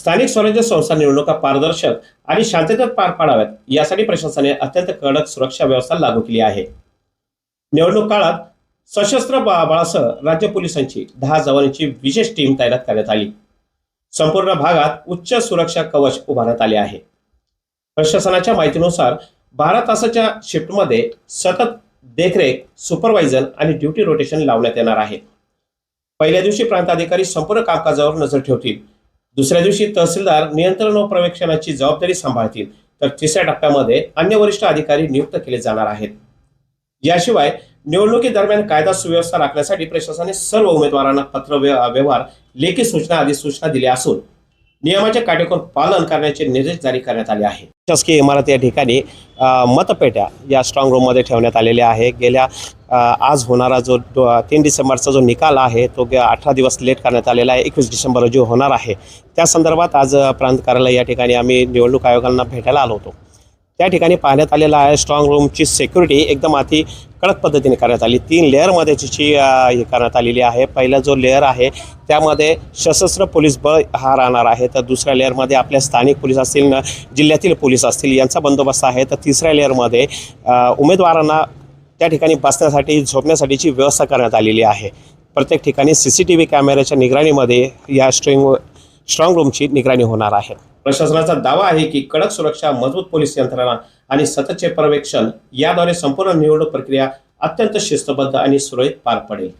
स्थानिक स्वराज्य संस्था निवडणुका पारदर्शक आणि शांततेत पार पाडाव्यात यासाठी प्रशासनाने अत्यंत कडक सुरक्षा व्यवस्था लागू केली आहे. निवडणूक काळात सशस्त्र बा- बळासह राज्य पोलिसांची दहा जवानांची विशेष टीम तैनात करण्यात आली. संपूर्ण भागात उच्च सुरक्षा कवच उभारण्यात आले आहे. प्रशासनाच्या माहितीनुसार बारा तासाच्या शिफ्टमध्ये सतत देखरेख सुपरवायझर आणि ड्युटी रोटेशन लावण्यात येणार आहे. पहिल्या दिवशी प्रांताधिकारी संपूर्ण कामकाजावर नजर ठेवतील. दुसऱ्या दिवशी तहसीलदार नियंत्रण व प्रवेक्षणाची जबाबदारी सांभाळतील तर तिसऱ्या टप्प्यामध्ये अन्य वरिष्ठ अधिकारी नियुक्त केले जाणार आहेत. याशिवाय निवडणुकीदरम्यान कायदा सुव्यवस्था राखण्यासाठी प्रशासनाने सर्व उमेदवारांना पत्र व्यवहार लेखी सूचना आदी सूचना दिल्या असून नियमाचे काटेकोर पालन करण्याचे निर्देश जारी करण्यात आले आहे शासकीय इमारत या ठिकाणी मतपेट्या या स्ट्रॉंग रूममध्ये ठेवण्यात आलेल्या आहे गेल्या आज होणारा जो तीन डिसेंबरचा जो निकाल आहे तो अठरा दिवस लेट करण्यात आलेला आहे. एकवीस डिसेंबर जो होणार आहे त्या संदर्भात आज प्रांत कार्यालय या ठिकाणी आम्ही निवडणूक आयोगांना भेटायला आलो होतो. त्या ठिकाणी पाहण्यात आलेला आहे स्ट्रॉंग रूमची सिक्युरिटी एकदम अति कडक पद्धतीने करण्यात आली. तीन लेअरमध्ये तिची हे करण्यात आलेली आहे. पहिला जो लेअर आहे त्यामध्ये सशस्त्र पोलीस बळ हा राहणार आहे. तर दुसऱ्या लेअरमध्ये आपल्या स्थानिक पोलीस असतील जिल्ह्यातील पोलीस असतील यांचा बंदोबस्त आहे. तर तिसऱ्या लेअरमध्ये उमेदवारांना त्या ठिकाणी बसण्यासाठी झोपण्यासाठीची व्यवस्था करण्यात आलेली आहे. प्रत्येक ठिकाणी सी सी टी व्ही कॅमेऱ्याच्या निगराणीमध्ये या स्ट्रिंग स्ट्रॉंग रूमची निगराणी होणार आहे. प्रशासनाचा दावा आहे की कडक सुरक्षा मजबूत पोलीस यंत्रणा आणि सततचे पर्यवेक्षण याद्वारे संपूर्ण निवडणूक प्रक्रिया अत्यंत शिस्तबद्ध आणि सुरळीत पार पडेल.